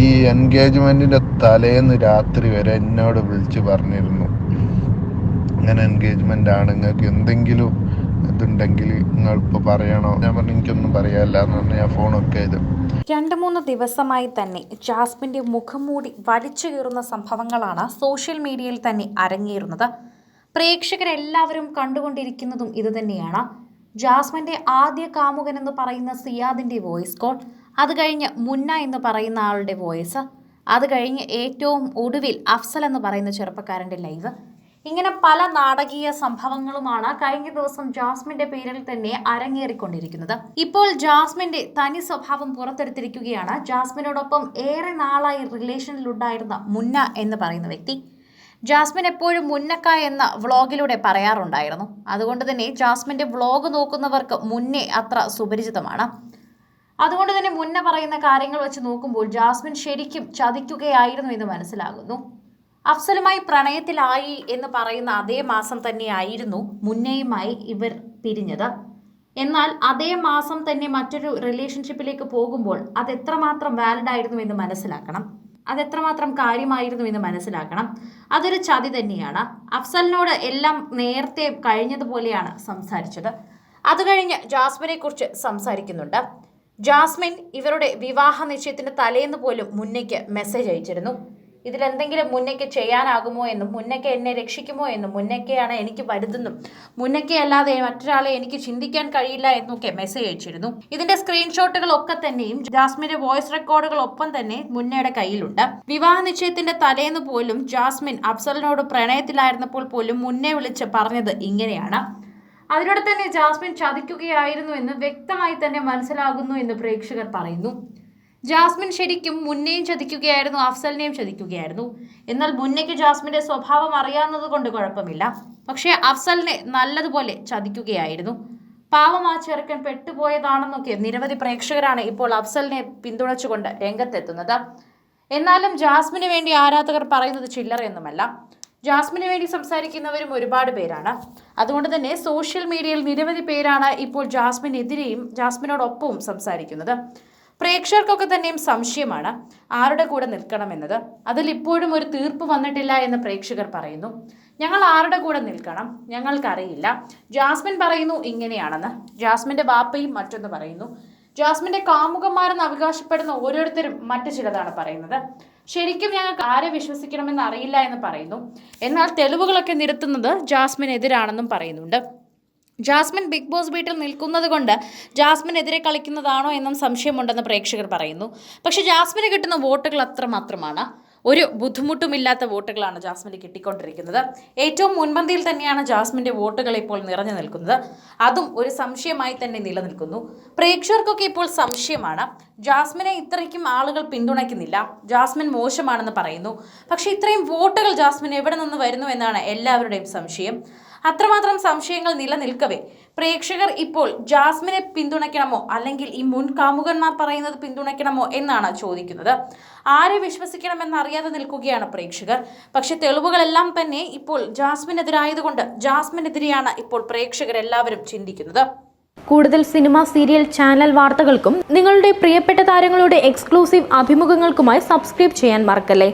ഈ എൻഗേജ്മെന്റിന്റെ തലേന്ന് രാത്രി വരെ എന്നോട് വിളിച്ച് പറഞ്ഞിരുന്നു. ഇങ്ങനെ എൻഗേജ്മെന്റ് ആണ്. നിങ്ങൾക്ക് എന്തെങ്കിലും ഇതുണ്ടെങ്കിൽ നിങ്ങൾ ഇപ്പൊ പറയണോ? ഞാൻ പറഞ്ഞു എനിക്കൊന്നും പറയാല്ല എന്ന് ഞാൻ ഫോണൊക്കെ ഇത് രണ്ട് മൂന്ന് ദിവസമായി തന്നെ ജാസ്മിന്റെ മുഖംമൂടി വലിച്ചു കീറുന്ന സംഭവങ്ങളാണ് സോഷ്യൽ മീഡിയയിൽ തന്നെ അരങ്ങേറുന്നത്. പ്രേക്ഷകരെല്ലാവരും കണ്ടുകൊണ്ടിരിക്കുന്നതും ഇതുതന്നെയാണ്. ജാസ്മിന്റെ ആദ്യ കാമുകൻ എന്ന് പറയുന്ന സിയാദിന്റെ വോയിസ് കോൾ അത് കഴിഞ്ഞ് മുന്ന എന്ന് പറയുന്ന ആളുടെ വോയിസ് അത് കഴിഞ്ഞ് ഏറ്റവും ഒടുവിൽ അഫ്സൽ എന്ന് പറയുന്ന ചെറുപ്പക്കാരന്റെ ലൈവ് ഇങ്ങനെ പല നാടകീയ സംഭവങ്ങളുമാണ് കഴിഞ്ഞ ദിവസം ജാസ്മിന്റെ പേരിൽ തന്നെ അരങ്ങേറിക്കൊണ്ടിരിക്കുന്നത്. ഇപ്പോൾ ജാസ്മിന്റെ തനി സ്വഭാവം പുറത്തെടുത്തിരിക്കുകയാണ്. ജാസ്മിനോടൊപ്പം ഏറെ നാളായി റിലേഷനിലുണ്ടായിരുന്ന മുന്ന എന്ന് പറയുന്ന വ്യക്തി. ജാസ്മിൻ എപ്പോഴും മുന്നക്ക എന്ന വ്ളോഗിലൂടെ പറയാറുണ്ടായിരുന്നു. അതുകൊണ്ട് തന്നെ ജാസ്മിന്റെ വ്ളോഗ് നോക്കുന്നവർക്ക് മുന്നേ അത്ര സുപരിചിതമാണ്. അതുകൊണ്ട് തന്നെ മുന്നേ പറയുന്ന കാര്യങ്ങൾ വെച്ച് നോക്കുമ്പോൾ ജാസ്മിൻ ശരിക്കും ചതിക്കുകയായിരുന്നു എന്ന് മനസ്സിലാകുന്നു. അഫ്സലുമായി പ്രണയത്തിലായി എന്ന് പറയുന്ന അതേ മാസം തന്നെയായിരുന്നു മുന്നയുമായി ഇവർ പിരിഞ്ഞത്. എന്നാൽ അതേ മാസം തന്നെ മറ്റൊരു റിലേഷൻഷിപ്പിലേക്ക് പോകുമ്പോൾ അത് എത്രമാത്രം വാലിഡ് ആയിരുന്നു എന്ന് മനസ്സിലാക്കണം. അത് എത്രമാത്രം കാര്യമായിരുന്നു എന്ന് മനസ്സിലാക്കണം. അതൊരു ചതി തന്നെയാണ്. അഫ്സലിനോട് എല്ലാം നേരത്തെ കഴിഞ്ഞതുപോലെയാണ് സംസാരിച്ചത്. അത് കഴിഞ്ഞ് ജാസ്മിനെ കുറിച്ച് സംസാരിക്കുന്നുണ്ട്. ജാസ്മിൻ ഇവരുടെ വിവാഹ നിശ്ചയത്തിന്റെ തലേന്ന് പോലും മുന്നയ്ക്ക് മെസ്സേജ് അയച്ചിരുന്നു. ഇതിലെന്തെങ്കിലും മുന്നയ്ക്ക് ചെയ്യാനാകുമോ എന്നും മുന്നയ്ക്ക് എന്നെ രക്ഷിക്കുമോ എന്നും മുന്നയ്ക്കയാണ് എനിക്ക് വരുതെന്നും മുന്നയ്ക്ക് അല്ലാതെ മറ്റൊരാളെ എനിക്ക് ചിന്തിക്കാൻ കഴിയില്ല എന്നൊക്കെ മെസ്സേജ് അയച്ചിരുന്നു. ഇതിന്റെ സ്ക്രീൻഷോട്ടുകൾ ഒക്കെ തന്നെയും ജാസ്മിന്റെ വോയിസ് റെക്കോർഡുകൾ ഒപ്പം തന്നെ മുന്നയുടെ കയ്യിലുണ്ട്. വിവാഹ നിശ്ചയത്തിന്റെ തലേന്ന് പോലും ജാസ്മിൻ അഫ്സലിനോട് പ്രണയത്തിലായിരുന്നപ്പോൾ പോലും മുന്നേ വിളിച്ച് പറഞ്ഞത് ഇങ്ങനെയാണ്. അതിലൂടെ തന്നെ ജാസ്മിൻ ചതിക്കുകയായിരുന്നു എന്ന് വ്യക്തമായി തന്നെ മനസ്സിലാകുന്നു എന്ന് പ്രേക്ഷകർ പറയുന്നു. ജാസ്മിൻ ശരിക്കും മുന്നേയും ചതിക്കുകയായിരുന്നു അഫ്സലിനെയും ചതിക്കുകയായിരുന്നു. എന്നാൽ മുന്നേക്ക് ജാസ്മിന്റെ സ്വഭാവം അറിയാവുന്നത് കൊണ്ട് കുഴപ്പമില്ല. പക്ഷേ അഫ്സലിനെ നല്ലതുപോലെ ചതിക്കുകയായിരുന്നു. പാവം ആ ചെറുക്കൻ പെട്ടുപോയതാണെന്നൊക്കെ നിരവധി പ്രേക്ഷകരാണ് ഇപ്പോൾ അഫ്സലിനെ പിന്തുണച്ചുകൊണ്ട് രംഗത്തെത്തുന്നത്. എന്നാലും ജാസ്മിന് വേണ്ടി ആരാധകർ പറയുന്നത് ചില്ലറയൊന്നുമല്ല. ജാസ്മിന് വേണ്ടി സംസാരിക്കുന്നവരും ഒരുപാട് പേരാണ്. അതുകൊണ്ട് തന്നെ സോഷ്യൽ മീഡിയയിൽ നിരവധി പേരാണ് ഇപ്പോൾ ജാസ്മിനെതിരെയും ജാസ്മിനോടൊപ്പവും സംസാരിക്കുന്നത്. പ്രേക്ഷകർക്കൊക്കെ തന്നെയും സംശയമാണ് ആരുടെ കൂടെ നിൽക്കണമെന്നത്. അതിൽ ഇപ്പോഴും ഒരു തീർപ്പ് വന്നിട്ടില്ല എന്ന് പ്രേക്ഷകർ പറയുന്നു. ഞങ്ങൾ ആരുടെ കൂടെ നിൽക്കണം? ഞങ്ങൾക്കറിയില്ല. ജാസ്മിൻ പറയുന്നു ഇങ്ങനെയാണെന്ന്. ജാസ്മിന്റെ ബാപ്പയും മറ്റൊന്ന് പറയുന്നു. ജാസ്മിന്റെ കാമുകന്മാരെന്ന് അവകാശപ്പെടുന്ന ഓരോരുത്തരും മറ്റു ചിലതാണ് പറയുന്നത്. ശരിക്കും ഞങ്ങൾക്ക് ആരെ വിശ്വസിക്കണമെന്ന് അറിയില്ല എന്ന് പറയുന്നു. എന്നാൽ തെളിവുകളൊക്കെ നിരത്തുന്നത് ജാസ്മിനെതിരാണെന്നും പറയുന്നുണ്ട്. ജാസ്മിൻ ബിഗ് ബോസ് വീട്ടിൽ നിൽക്കുന്നത് കൊണ്ട് ജാസ്മിനെതിരെ കളിക്കുന്നതാണോ എന്നും സംശയമുണ്ടെന്ന് പ്രേക്ഷകർ പറയുന്നു. പക്ഷേ ജാസ്മിന് കിട്ടുന്ന വോട്ടുകൾ അത്രമാത്രമാണ്. ഒരു ബുദ്ധിമുട്ടുമില്ലാത്ത വോട്ടുകളാണ് ജാസ്മിന് കിട്ടിക്കൊണ്ടിരിക്കുന്നത്. ഏറ്റവും മുൻപന്തിയിൽ തന്നെയാണ് ജാസ്മിന്റെ വോട്ടുകൾ ഇപ്പോൾ നിറഞ്ഞു നിൽക്കുന്നത്. അതും ഒരു സംശയമായി തന്നെ നിലനിൽക്കുന്നു. പ്രേക്ഷകർക്കൊക്കെ ഇപ്പോൾ സംശയമാണ്. ജാസ്മിനെ ഇത്രയ്ക്കും ആളുകൾ പിന്തുണയ്ക്കുന്നില്ല. ജാസ്മിൻ മോശമാണെന്ന് പറയുന്നു. പക്ഷേ ഇത്രയും വോട്ടുകൾ ജാസ്മിൻ എവിടെ നിന്ന് വരുന്നു എന്നാണ് എല്ലാവരുടെയും സംശയം. അത്രമാത്രം സംശയങ്ങൾ നിലനിൽക്കവേ. പ്രേക്ഷകർ ഇപ്പോൾ ജാസ്മിനെ പിന്തുണയ്ക്കണമോ അല്ലെങ്കിൽ ഈ മുൻ കാമുകന്മാർ പറയുന്നത് പിന്തുണയ്ക്കണമോ എന്നാണ് ചോദിക്കുന്നത്. ആരെ വിശ്വസിക്കണമെന്ന് അറിയാതെ നിൽക്കുകയാണ് പ്രേക്ഷകർ. പക്ഷെ തെളിവുകളെല്ലാം തന്നെ ഇപ്പോൾ ജാസ്മിനെതിരായതുകൊണ്ട് ജാസ്മിനെതിരെയാണ് ഇപ്പോൾ പ്രേക്ഷകരെല്ലാവരും ചിന്തിക്കുന്നത്. കൂടുതൽ സിനിമ സീരിയൽ ചാനൽ വാർത്തകൾക്കും നിങ്ങളുടെ പ്രിയപ്പെട്ട താരങ്ങളുടെ എക്സ്ക്ലൂസീവ് അഭിമുഖങ്ങൾക്കുമായി സബ്സ്ക്രൈബ് ചെയ്യാൻ മറക്കല്ലേ?